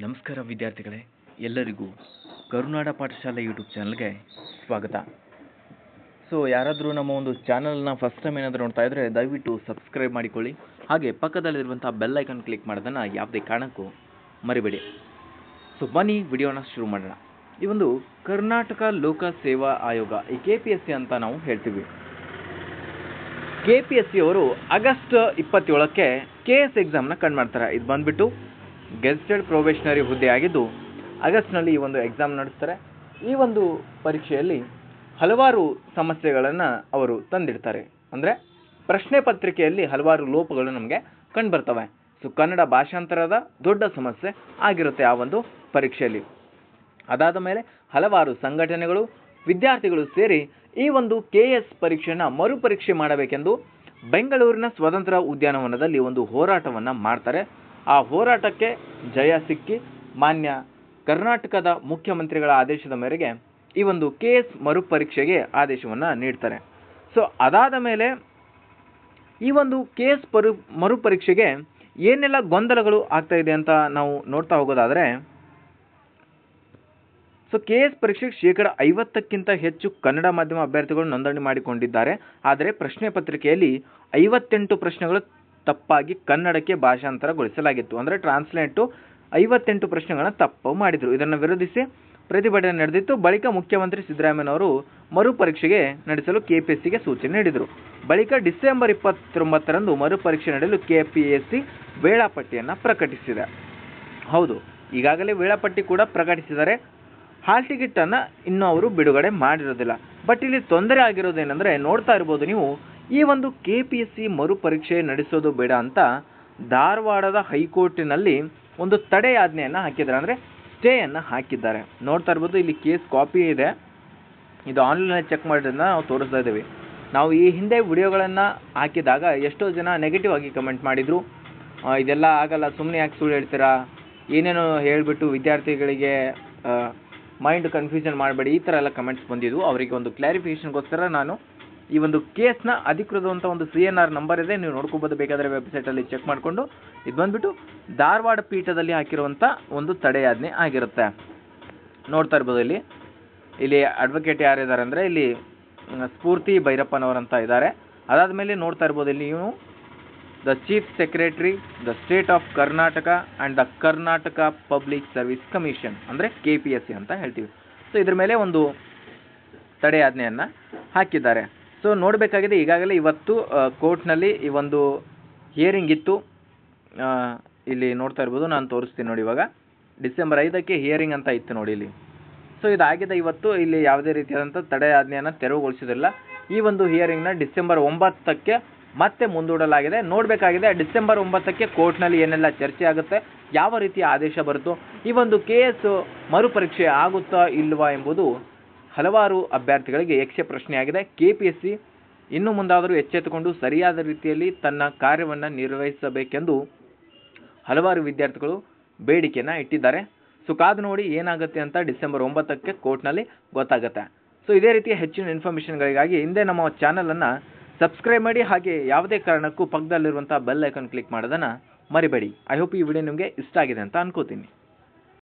ನಮಸ್ಕಾರ ವಿದ್ಯಾರ್ಥಿಗಳೇ, ಎಲ್ಲರಿಗೂ ಕರುನಾಡ ಪಾಠಶಾಲೆ ಯೂಟ್ಯೂಬ್ ಚಾನಲ್ಗೆ ಸ್ವಾಗತ. ಸೊ ಯಾರಾದರೂ ನಮ್ಮ ಒಂದು ಚಾನಲ್ನ ಫಸ್ಟ್ ಟೈಮ್ ಏನಾದರೂ ನೋಡ್ತಾ ಇದ್ದರೆ ದಯವಿಟ್ಟು ಸಬ್ಸ್ಕ್ರೈಬ್ ಮಾಡಿಕೊಳ್ಳಿ. ಹಾಗೆ ಪಕ್ಕದಲ್ಲಿರುವಂಥ ಬೆಲ್ ಐಕನ್ ಕ್ಲಿಕ್ ಮಾಡೋದನ್ನು ಯಾವುದೇ ಕಾರಣಕ್ಕೂ ಮರಿಬೇಡಿ. ಸೊ ಬನ್ನಿ ವಿಡಿಯೋನ ಶುರು ಮಾಡೋಣ. ಈ ಒಂದು ಕರ್ನಾಟಕ ಲೋಕ ಸೇವಾ ಆಯೋಗ, ಈ ಕೆ ಪಿ ಎಸ್ ಸಿ ಅಂತ ನಾವು ಹೇಳ್ತೀವಿ. ಕೆ ಪಿ ಎಸ್ ಸಿ ಅವರು ಆಗಸ್ಟ್ ಇಪ್ಪತ್ತೇಳಕ್ಕೆ ಕೆ ಎಸ್ ಎಕ್ಸಾಮ್ನ ಕಂಡು ಮಾಡ್ತಾರೆ. ಇದು ಬಂದ್ಬಿಟ್ಟು ಗೆಸ್ಟೆಡ್ ಪ್ರೊಬೇಷನರಿ ಹುದ್ದೆ ಆಗಿದ್ದು ಆಗಸ್ಟ್ನಲ್ಲಿ ಈ ಒಂದು ಎಕ್ಸಾಮ್ ನಡೆಸ್ತಾರೆ. ಈ ಒಂದು ಪರೀಕ್ಷೆಯಲ್ಲಿ ಹಲವಾರು ಸಮಸ್ಯೆಗಳನ್ನು ಅವರು ತಂದಿಡ್ತಾರೆ. ಅಂದರೆ ಪ್ರಶ್ನೆ ಪತ್ರಿಕೆಯಲ್ಲಿ ಹಲವಾರು ಲೋಪಗಳು ನಮಗೆ ಕಂಡುಬರ್ತವೆ. ಸೊ ಕನ್ನಡ ಭಾಷಾಂತರದ ದೊಡ್ಡ ಸಮಸ್ಯೆ ಆಗಿರುತ್ತೆ ಆ ಒಂದು ಪರೀಕ್ಷೆಯಲ್ಲಿ. ಅದಾದ ಮೇಲೆ ಹಲವಾರು ಸಂಘಟನೆಗಳು, ವಿದ್ಯಾರ್ಥಿಗಳು ಸೇರಿ ಈ ಒಂದು ಕೆ ಎಸ್ ಪರೀಕ್ಷೆಯನ್ನು ಮರುಪರೀಕ್ಷೆ ಮಾಡಬೇಕೆಂದು ಬೆಂಗಳೂರಿನ ಸ್ವತಂತ್ರ ಉದ್ಯಾನವನದಲ್ಲಿ ಒಂದು ಹೋರಾಟವನ್ನು ಮಾಡ್ತಾರೆ. ಆ ಹೋರಾಟಕ್ಕೆ ಜಯ ಸಿಕ್ಕಿ ಮಾನ್ಯ ಕರ್ನಾಟಕದ ಮುಖ್ಯಮಂತ್ರಿಗಳ ಆದೇಶದ ಮೇರೆಗೆ ಈ ಒಂದು ಕೆ ಎಸ್ ಮರುಪರೀಕ್ಷೆಗೆ ಆದೇಶವನ್ನು ನೀಡ್ತಾರೆ. ಸೊ ಅದಾದ ಮೇಲೆ ಈ ಒಂದು ಕೆ ಎಸ್ ಪರು, ಮರುಪರೀಕ್ಷೆಗೆ ಏನೆಲ್ಲ ಗೊಂದಲಗಳು ಆಗ್ತಾ ಇದೆ ಅಂತ ನಾವು ನೋಡ್ತಾ ಹೋಗೋದಾದರೆ ಸೊ ಕೆ ಎಸ್ ಪರೀಕ್ಷೆಗೆ ಶೇಕಡ ಐವತ್ತಕ್ಕಿಂತ ಹೆಚ್ಚು ಕನ್ನಡ ಮಾಧ್ಯಮ ಅಭ್ಯರ್ಥಿಗಳು ನೋಂದಣಿ ಮಾಡಿಕೊಂಡಿದ್ದಾರೆ. ಆದರೆ ಪ್ರಶ್ನೆ ಪತ್ರಿಕೆಯಲ್ಲಿ ಐವತ್ತೆಂಟು ಪ್ರಶ್ನೆಗಳು ತಪ್ಪಾಗಿ ಕನ್ನಡಕ್ಕೆ ಭಾಷಾಂತರಗೊಳಿಸಲಾಗಿತ್ತು. ಅಂದರೆ ಟ್ರಾನ್ಸ್ಲೇಟು ಐವತ್ತೆಂಟು ಪ್ರಶ್ನೆಗಳನ್ನು ತಪ್ಪು ಮಾಡಿದರು. ಇದನ್ನು ವಿರೋಧಿಸಿ ಪ್ರತಿಭಟನೆ ನಡೆದಿತ್ತು. ಬಳಿಕ ಮುಖ್ಯಮಂತ್ರಿ ಸಿದ್ದರಾಮಯ್ಯನವರು ಮರುಪರೀಕ್ಷೆಗೆ ನಡೆಸಲು ಕೆ ಪಿ ಎಸ್ ಸಿಗೆ ಸೂಚನೆ ನೀಡಿದರು. ಬಳಿಕ ಡಿಸೆಂಬರ್ ಇಪ್ಪತ್ತೊಂಬತ್ತರಂದು ಮರುಪರೀಕ್ಷೆ ನಡೆಯಲು ಕೆ ಪಿ ಎಸ್ ಸಿ ವೇಳಾಪಟ್ಟಿಯನ್ನು ಪ್ರಕಟಿಸಿದೆ. ಹೌದು, ಈಗಾಗಲೇ ವೇಳಾಪಟ್ಟಿ ಕೂಡ ಪ್ರಕಟಿಸಿದ್ದಾರೆ ಹಾಲ್ ಟಿಕೆಟನ್ನು ಇನ್ನೂ ಅವರು ಬಿಡುಗಡೆ ಮಾಡಿರೋದಿಲ್ಲ. ಬಟ್ ಇಲ್ಲಿ ತೊಂದರೆ ಆಗಿರೋದೇನೆಂದರೆ ನೋಡ್ತಾ ಇರ್ಬೋದು ನೀವು ಈ ಒಂದು ಕೆ ಪಿ ಎಸ್ ಸಿ ಮರುಪರೀಕ್ಷೆ ನಡೆಸೋದು ಬೇಡ ಅಂತ ಧಾರವಾಡದ ಹೈಕೋರ್ಟಿನಲ್ಲಿ ಒಂದು ತಡೆಯಾಜ್ಞೆಯನ್ನು ಹಾಕಿದ್ದಾರೆ. ಅಂದರೆ ಸ್ಟೇಯನ್ನು ಹಾಕಿದ್ದಾರೆ. ನೋಡ್ತಾ ಇರ್ಬೋದು ಇಲ್ಲಿ ಕೇಸ್ ಕಾಪಿ ಇದೆ. ಇದು ಆನ್ಲೈನಲ್ಲಿ ಚೆಕ್ ಮಾಡಿದ್ರಿಂದ ನಾವು ತೋರಿಸ್ತಾ ಇದ್ದೀವಿ. ನಾವು ಈ ಹಿಂದೆ ವಿಡಿಯೋಗಳನ್ನು ಹಾಕಿದಾಗ ಎಷ್ಟೋ ಜನ ನೆಗೆಟಿವ್ ಆಗಿ ಕಮೆಂಟ್ ಮಾಡಿದರು. ಇದೆಲ್ಲ ಆಗಲ್ಲ ಸುಮ್ಮನೆ ಯಾಕೆ ಸುಳ್ಳು ಹೇಳ್ತೀರಾ? ಏನೇನೋ ಹೇಳಿಬಿಟ್ಟು ವಿದ್ಯಾರ್ಥಿಗಳಿಗೆ ಮೈಂಡ್ ಕನ್ಫ್ಯೂಷನ್ ಮಾಡಬೇಡಿ. ಈ ಥರ ಎಲ್ಲ ಕಮೆಂಟ್ಸ್ ಬಂದಿದ್ವು. ಅವರಿಗೆ ಒಂದು ಕ್ಲಾರಿಫಿಕೇಷನ್ಗೋಸ್ಕರ ನಾನು ಈ ಒಂದು ಕೇಸ್ನ ಅಧಿಕೃತವಂಥ ಒಂದು ಸಿ ಎನ್ ಆರ್ ನಂಬರ್ ಇದೆ, ನೀವು ನೋಡ್ಕೋಬೋದು, ಬೇಕಾದರೆ ವೆಬ್ಸೈಟಲ್ಲಿ ಚೆಕ್ ಮಾಡಿಕೊಂಡು. ಇದು ಬಂದುಬಿಟ್ಟು ಧಾರವಾಡ ಪೀಠದಲ್ಲಿ ಹಾಕಿರುವಂಥ ಒಂದು ತಡೆಯಾಜ್ಞೆ ಆಗಿರುತ್ತೆ. ನೋಡ್ತಾ ಇರ್ಬೋದು ಇಲ್ಲಿ. ಇಲ್ಲಿ ಅಡ್ವೊಕೇಟ್ ಯಾರಿದ್ದಾರೆ ಅಂದರೆ ಇಲ್ಲಿ ಸ್ಫೂರ್ತಿ ಭೈರಪ್ಪನವರಂತ ಇದ್ದಾರೆ. ಅದಾದ ಮೇಲೆ ನೋಡ್ತಾ ಇರ್ಬೋದು ಇಲ್ಲಿ ನೀವು the chief secretary the state of Karnataka and the Karnataka public service commission ಅಂದರೆ ಕೆ ಅಂತ ಹೇಳ್ತೀವಿ. ಸೊ ಇದ್ರ ಮೇಲೆ ಒಂದು ತಡೆಯಾಜ್ಞೆಯನ್ನು ಹಾಕಿದ್ದಾರೆ. ಸೊ ನೋಡಬೇಕಾಗಿದೆ, ಈಗಾಗಲೇ ಇವತ್ತು ಕೋರ್ಟ್ನಲ್ಲಿ ಈ ಒಂದು ಹಿಯರಿಂಗ್ ಇತ್ತು. ಇಲ್ಲಿ ನೋಡ್ತಾ ಇರ್ಬೋದು, ನಾನು ತೋರಿಸ್ತೀನಿ ನೋಡಿ ಇವಾಗ. ಡಿಸೆಂಬರ್ ಐದಕ್ಕೆ ಹಿಯರಿಂಗ್ ಅಂತ ಇತ್ತು ನೋಡಿ ಇಲ್ಲಿ. ಸೊ ಇದಾಗಿದೆ ಇವತ್ತು, ಇಲ್ಲಿ ಯಾವುದೇ ರೀತಿಯಾದಂಥ ತಡೆ ಆಜ್ಞೆಯನ್ನು ತೆರವುಗೊಳಿಸೋದಿಲ್ಲ ಈ ಒಂದು ಹಿಯರಿಂಗ್ನ ಡಿಸೆಂಬರ್ ಒಂಬತ್ತಕ್ಕೆ ಮತ್ತೆ ಮುಂದೂಡಲಾಗಿದೆ. ನೋಡಬೇಕಾಗಿದೆ, ಡಿಸೆಂಬರ್ ಒಂಬತ್ತಕ್ಕೆ ಕೋರ್ಟ್ನಲ್ಲಿ ಏನೆಲ್ಲ ಚರ್ಚೆ ಆಗುತ್ತೆ, ಯಾವ ರೀತಿಯ ಆದೇಶ ಬರುತ್ತೋ, ಈ ಒಂದು ಕೇಸ್ ಮರುಪರೀಕ್ಷೆ ಆಗುತ್ತಾ ಇಲ್ವಾ ಎಂಬುದು ಹಲವಾರು ಅಭ್ಯರ್ಥಿಗಳಿಗೆ ಯಕ್ಷ ಪ್ರಶ್ನೆಯಾಗಿದೆ. ಕೆ ಪಿ ಎಸ್ ಸಿ ಇನ್ನು ಮುಂದಾದರೂ ಎಚ್ಚೆತ್ತುಕೊಂಡು ಸರಿಯಾದ ರೀತಿಯಲ್ಲಿ ತನ್ನ ಕಾರ್ಯವನ್ನು ನಿರ್ವಹಿಸಬೇಕೆಂದು ಹಲವಾರು ವಿದ್ಯಾರ್ಥಿಗಳು ಬೇಡಿಕೆಯನ್ನು ಇಟ್ಟಿದ್ದಾರೆ. ಸೊ, ಕಾದು ನೋಡಿ ಏನಾಗುತ್ತೆ ಅಂತ ಡಿಸೆಂಬರ್ ಒಂಬತ್ತಕ್ಕೆ ಕೋರ್ಟ್ನಲ್ಲಿ ಗೊತ್ತಾಗುತ್ತೆ. ಸೊ, ಇದೇ ರೀತಿಯ ಹೆಚ್ಚಿನ ಇನ್ಫಾರ್ಮೇಷನ್ಗಳಿಗಾಗಿ ಹಿಂದೆ ನಮ್ಮ ಚಾನಲನ್ನು ಸಬ್ಸ್ಕ್ರೈಬ್ ಮಾಡಿ, ಹಾಗೆ ಯಾವುದೇ ಕಾರಣಕ್ಕೂ ಪಕ್ಕದಲ್ಲಿರುವಂಥ ಬೆಲ್ ಐಕನ್ ಕ್ಲಿಕ್ ಮಾಡೋದನ್ನು ಮರಿಬೇಡಿ. ಐ ಹೋಪ್ ಈ ವಿಡಿಯೋ ನಿಮಗೆ ಇಷ್ಟ ಆಗಿದೆ ಅಂತ ಅನ್ಕೋತೀನಿ.